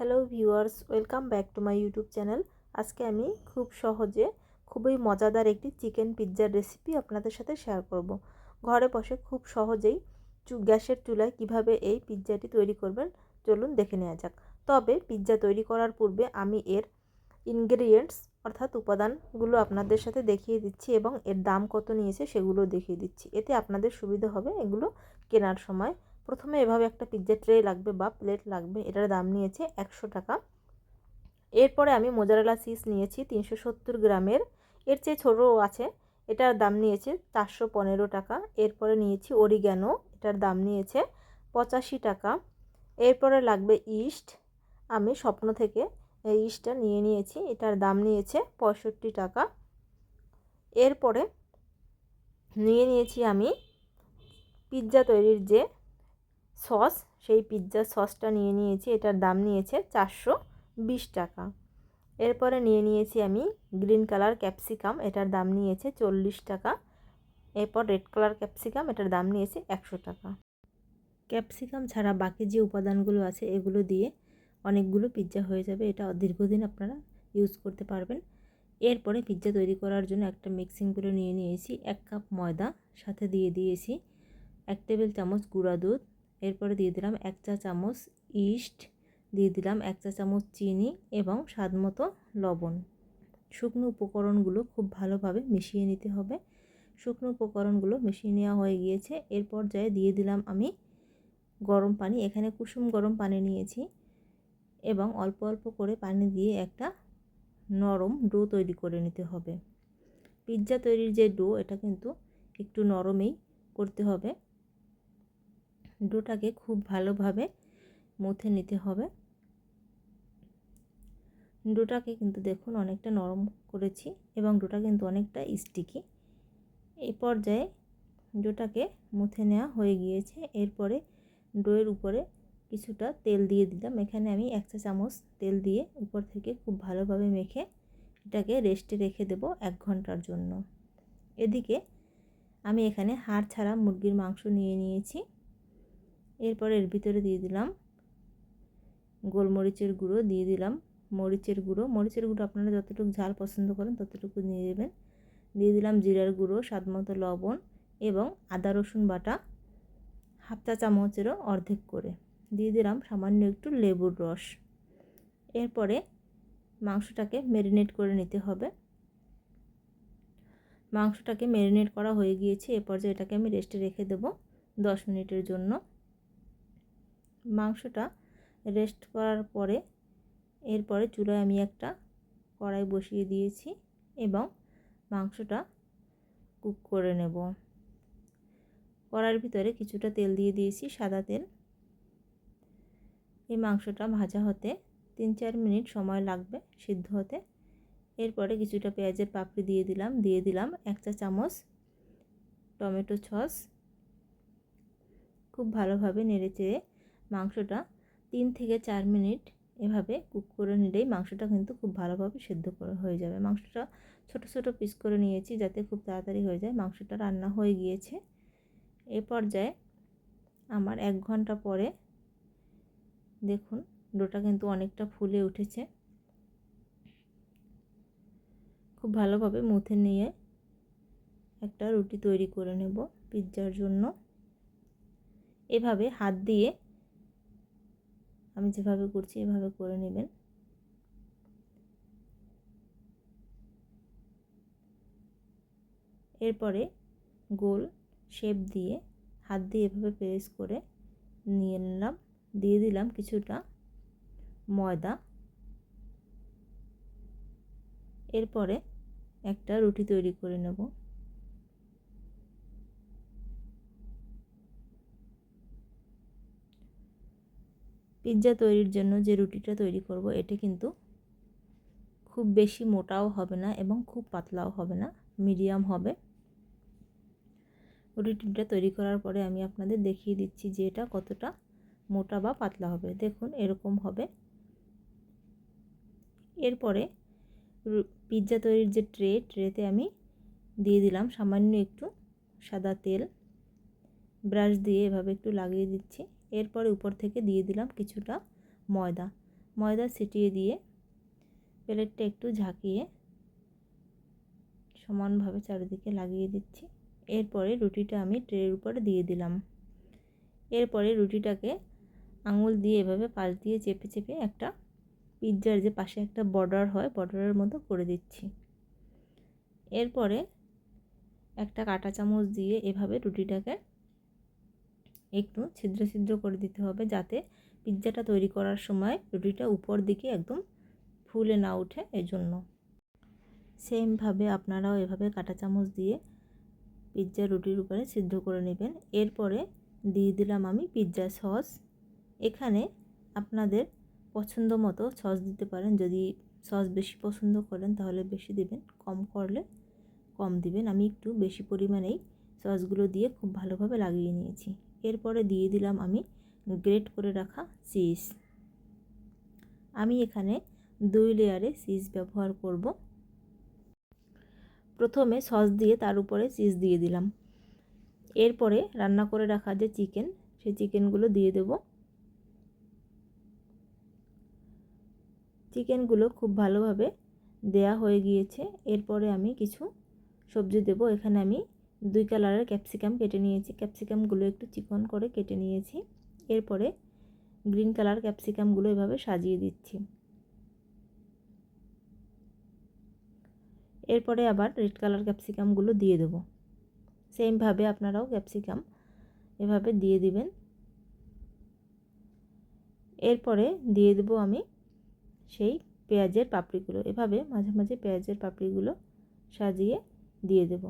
Hello viewers, welcome back to my YouTube channel. আজকে আমি খুব সহজে খুবই মজাদার একটি চিকেন পিৎজার রেসিপি আপনাদের সাথে শেয়ার করব। ঘরে বসে খুব সহজেই গ্যাসের চুলায় কীভাবে এই পিৎজাটি তৈরি করবেন চলুন দেখে নেওয়া যাক। তবে পিৎজা তৈরি করার পূর্বে আমি এর ইনগ্রিডিয়েন্টস অর্থাৎ উপাদানগুলো আপনাদের সাথে দেখিয়ে দিচ্ছি এবং এর দাম কত নিয়েছে সেগুলো দেখিয়ে দিচ্ছি। এতে আপনাদের সুবিধা হবে এগুলো কেনার সময়। প্রথমে এভাবে একটা পিৎজা ট্রে লাগবে বা প্লেট লাগবে, এটার দাম নিয়েছে একশো টাকা। এরপরে আমি মোজারেলা চিজ নিয়েছি তিনশো সত্তর গ্রামের। এর চেয়ে ছোটো আছে, এটার দাম নিয়েছে চারশো পনেরো টাকা। এরপরে নিয়েছি অরিগ্যানো এটার দাম নিয়েছে পঁচাশি টাকা। এরপরে লাগবে ইস্ট আমি স্বপ্ন থেকে এই ইস্টটা নিয়ে নিয়েছি, এটার দাম নিয়েছে পঁয়ষট্টি টাকা। এরপরে নিয়ে নিয়েছি আমি পিৎজা তৈরির যে সস, সেই পিৎজার সসটা নিয়ে নিয়েছি, এটার দাম নিয়েছে চারশো বিশ টাকা। এরপরে নিয়ে নিয়েছি আমি গ্রিন কালার ক্যাপসিকাম, এটার দাম নিয়েছে চল্লিশ টাকা। এরপর রেড কালার ক্যাপসিকাম, এটার দাম নিয়েছে একশো টাকা। ক্যাপসিকাম ছাড়া বাকি যে উপাদানগুলো আছে, এগুলো দিয়ে অনেকগুলো পিৎজা হয়ে যাবে, এটা দীর্ঘদিন আপনারা ইউজ করতে পারবেন। এরপরে পিৎজা তৈরি করার জন্য একটা মিক্সিং করে নিয়ে নিয়েছি, এক কাপ ময়দা, সাথে দিয়ে দিয়েছি এক টেবিল চামচ গুঁড়া দুধ এরপরে দিয়ে দিলাম এক চা চামচ ইস্ট, দিয়ে দিলাম এক চা চামচ চিনি এবং স্বাদ মতো লবণ। শুকনো উপকরণগুলো খুব ভালোভাবে মিশিয়ে নিতে হবে। শুকনো উপকরণগুলো মিশিয়ে নেওয়া হয়ে গিয়েছে। এর পর্যায়ে দিয়ে দিলাম আমি গরম পানি। এখানে কুসুম গরম পানি নিয়েছি এবং অল্প অল্প করে পানি দিয়ে একটা নরম ডো তৈরি করে নিতে হবে। পিৎজা তৈরির যে ডো, এটা কিন্তু একটু নরমেই করতে হবে। ডোটাকে খুব ভালোভাবে মুথে নিতে হবে। ডোটাকে কিন্তু দেখুন অনেকটা নরম করেছি এবং ডোটা কিন্তু অনেকটা স্টিকি এই পর্যায়ে ডোটাকে মুথে নেওয়া হয়ে গিয়েছে। এরপরে ডোয়ের উপরে কিছুটা তেল দিয়ে দিলাম। এখানে আমি এক চা চামচ তেল দিয়ে উপর থেকে খুব ভালোভাবে মেখে এটাকে রেস্টে রেখে দেব এক ঘণ্টার জন্য। এদিকে আমি এখানে হাড় ছাড়া মুরগির মাংস নিয়ে নিয়েছি। এরপর এর ভিতরে দিয়ে দিলাম গোলমরিচের গুঁড়ো, দিয়ে দিলাম মরিচের গুঁড়ো। মরিচের গুঁড়ো আপনারা যতটুকু ঝাল পছন্দ করেন ততটুকু নিয়ে দেবেন। দিয়ে দিলাম জিরার গুঁড়ো স্বাদ মতো লবণ এবং আদা, রসুন বাটা হাফ চা চামচেরও অর্ধেক করে। দিয়ে দিলাম সামান্য একটু লেবুর রস। এরপরে মাংসটাকে ম্যারিনেট করে নিতে হবে। মাংসটাকে ম্যারিনেট করা হয়ে গিয়েছে, এ পর্যায়ে এটাকে আমি রেস্টে রেখে দেব দশ মিনিটের জন্য। মাংসটা রেস্ট করার পরে, এরপরে চুলায় আমি একটা কড়াই বসিয়ে দিয়েছি এবং মাংসটা কুক করে নেব। কড়াইয়ের ভিতরে কিছুটা তেল দিয়ে দিয়েছি সাদা তেল। এই মাংসটা ভাজা হতে তিন চার মিনিট সময় লাগবে সিদ্ধ হতে। এরপরে কিছুটা পেঁয়াজের পাপড়ি দিয়ে দিলাম দিয়ে দিলাম এক চা চামচ টমেটো সস। খুব ভালোভাবে নেড়ে চেড়ে মাংসটা তিন থেকে চার মিনিট এভাবে কুক করে নিলেই মাংসটা কিন্তু খুব ভালোভাবে সেদ্ধ হয়ে যাবে। মাংসটা ছোট ছোট পিস করে নিয়েছি যাতে খুব তাড়াতাড়ি হয়ে যায়। মাংসটা রান্না হয়ে গিয়েছে। এ পর্যায়ে আমার এক ঘণ্টা পরে দেখুন ডোটা কিন্তু অনেকটা ফুলে উঠেছে। খুব ভালোভাবে মুথে নিয়ে একটা রুটি তৈরি করে নেব পিৎজার জন্য। এভাবে হাত দিয়ে আমি যেভাবে করছি, এভাবে করে নেবেন। এরপরে গোল শেপ দিয়ে হাত দিয়ে এভাবে প্রেস করে নিয়ে নিলাম। দিয়ে দিলাম কিছুটা ময়দা। এরপরে একটা রুটি তৈরি করে নেব। পিৎজা তৈরির জন্য যে রুটিটা তৈরি করব, এটা কিন্তু খুব বেশি মোটাও হবে না এবং খুব পাতলাও হবে না, মিডিয়াম হবে। রুটিটা তৈরি করার পরে আমি আপনাদের দেখিয়ে দিচ্ছি যে এটা কতটা মোটা বা পাতলা হবে। দেখুন, এরকম হবে। এরপরে পিৎজা তৈরির যে ট্রে, ট্রেতে আমি দিয়ে দিলাম সামান্য একটু সাদা তেল। ব্রাশ দিয়ে এভাবে একটু লাগিয়ে দিচ্ছি। এরপরে উপর থেকে দিয়ে দিলাম কিছুটা ময়দা। ময়দা ছিটিয়ে দিয়ে প্লেটটা একটু ঝাঁকিয়ে সমানভাবে চারিদিকে লাগিয়ে দিচ্ছি। এরপরে রুটিটা আমি ট্রের উপরে দিয়ে দিলাম। এরপরে রুটিটাকে আঙুল দিয়ে এভাবে পাশ দিয়ে চেপে চেপে একটা পিৎজার যে পাশে একটা বর্ডার হয়, বর্ডারের মতো করে দিচ্ছি। এরপরে একটা কাঁটা চামচ দিয়ে এভাবে রুটিটাকে একটু ছিদ্র ছিদ্র করে দিতে হবে যাতে পিৎজাটা তৈরি করার সময় রুটিটা উপর দিকে একদম ফুলে না ওঠে এজন্য। সেমভাবে আপনারাও এভাবে কাঁটা চামচ দিয়ে পিৎজা রুটির উপরে সিদ্ধ করে নেবেন। এরপরে দিয়ে দিলাম আমি পিৎজা সস। এখানে আপনাদের পছন্দ মতো সস দিতে পারেন। যদি সস বেশি পছন্দ করেন তাহলে বেশি দেবেন, কম করলে কম দিবেন। আমি একটু বেশি পরিমাণেই সসগুলো দিয়ে খুব ভালোভাবে লাগিয়ে নিয়েছি। এরপরে দিয়ে দিলাম আমি গ্রেট করে রাখা চিজ। আমি এখানে দুই লেয়ারে চিজ ব্যবহার করব। প্রথমে সস দিয়ে তার উপরে চিজ দিয়ে দিলাম। এরপরে রান্না করে রাখা যে চিকেন, সেই চিকেনগুলো দিয়ে দেব। চিকেনগুলো খুব ভালোভাবে দেয়া হয়ে গিয়েছে। এরপরে আমি কিছু সবজি দেব। এখানে আমি দুই কালারের ক্যাপসিকাম কেটে নিয়েছি। ক্যাপসিকামগুলো একটু চিকন করে কেটে নিয়েছি। এরপরে গ্রিন কালার ক্যাপসিকামগুলো এভাবে সাজিয়ে দিচ্ছি। এরপরে আবার রেড কালার ক্যাপসিকামগুলো দিয়ে দেব। সেমভাবে আপনারাও ক্যাপসিকাম এভাবে দিয়ে দিবেন। এরপরে দিয়ে দেব আমি সেই পেঁয়াজের পাপড়িগুলো। এভাবে মাঝে মাঝে পেঁয়াজের পাপড়িগুলো সাজিয়ে দিয়ে দেব।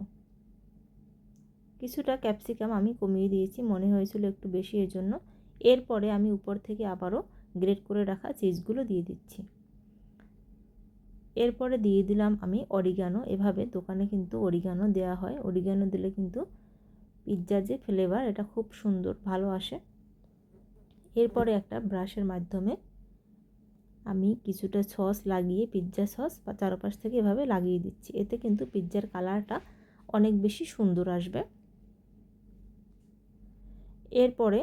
কিছুটা ক্যাপসিকাম আমি কমিয়ে দিয়েছি, মনে হয়েছিল একটু বেশি এর জন্য এরপরে আমি উপর থেকে আবারও গ্রেট করে রাখা চিজগুলো দিয়ে দিচ্ছি। এরপরে দিয়ে দিলাম আমি অরিগানো। এভাবে দোকানে কিন্তু অরিগানো দেওয়া হয়। অরিগানো দিলে কিন্তু পিৎজার যে ফ্লেভার, এটা খুব সুন্দর, ভালো আসে। এরপরে একটা ব্রাশের মাধ্যমে আমি কিছুটা সস লাগিয়ে, পিৎজা সস বা চারপাশ থেকে এভাবে লাগিয়ে দিচ্ছি। এতে কিন্তু পিৎজার কালারটা অনেক বেশি সুন্দর আসবে। এরপরে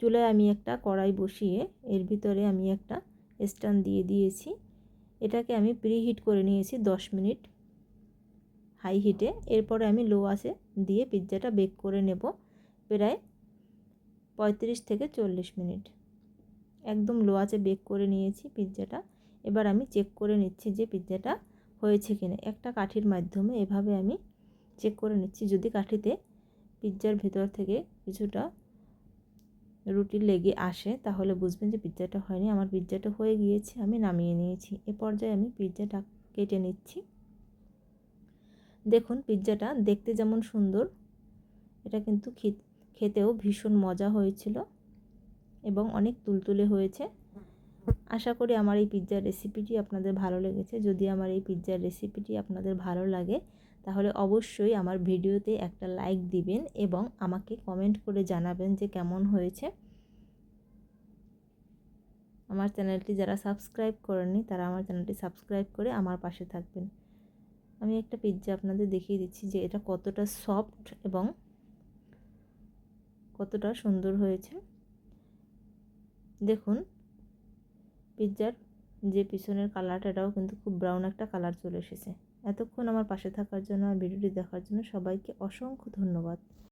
চুলায় আমি একটা কড়াই বসিয়ে এর ভিতরে আমি একটা স্ট্যান্ড দিয়ে দিয়েছি। এটাকে আমি প্রিহিট করে নিয়েছি দশ মিনিট হাই হিটে। এরপরে আমি লো আসে দিয়ে পিৎজাটা বেক করে নেব প্রায় পঁয়ত্রিশ থেকে চল্লিশ মিনিট। একদম লো আছে বেক করে নিয়েছি পিৎজাটা। এবার আমি চেক করে নিচ্ছি যে পিৎজাটা হয়েছে কিনা। একটা কাঠির মাধ্যমে এভাবে আমি চেক করে নিচ্ছি যদি কাঠিতে পিৎজার ভেতর থেকে কিছুটা রুটি লেগে আসে, তাহলে বুঝবেন যে পিৎজাটা হয়নি। আমার পিৎজাটা হয়ে গিয়েছে, আমি নামিয়ে নিয়েছি। এ পর্যায়ে আমি পিৎজাটা কেটে নিচ্ছি। দেখুন, পিৎজাটা দেখতে যেমন সুন্দর, এটা কিন্তু খেতেও ভীষণ মজা হয়েছিল এবং অনেক তুলতুলে হয়েছে। আশা করি আমার এই পিৎজার রেসিপিটি আপনাদের ভালো লেগেছে। যদি আমার এই পিৎজার রেসিপিটি আপনাদের ভালো লাগে তাহলে অবশ্যই আমার ভিডিওতে একটা লাইক দিবেন এবং আমাকে কমেন্ট করে জানাবেন যে কেমন হয়েছে। আমার চ্যানেলটি যারা সাবস্ক্রাইব করেননি, তারা আমার চ্যানেলটি সাবস্ক্রাইব করে আমার পাশে থাকবেন। আমি একটা পিৎজা আপনাদের দেখিয়ে দিচ্ছি যে এটা কতটা সফট এবং কতটা সুন্দর হয়েছে। দেখুন পিৎজার যে পিছনের কালারটা এটাও কিন্তু খুব ব্রাউন একটা কালার চলে এসেছে। এতক্ষণ আমার পাশে থাকার জন্য আর ভিডিওটি দেখার জন্য সবাইকে অসংখ্য ধন্যবাদ।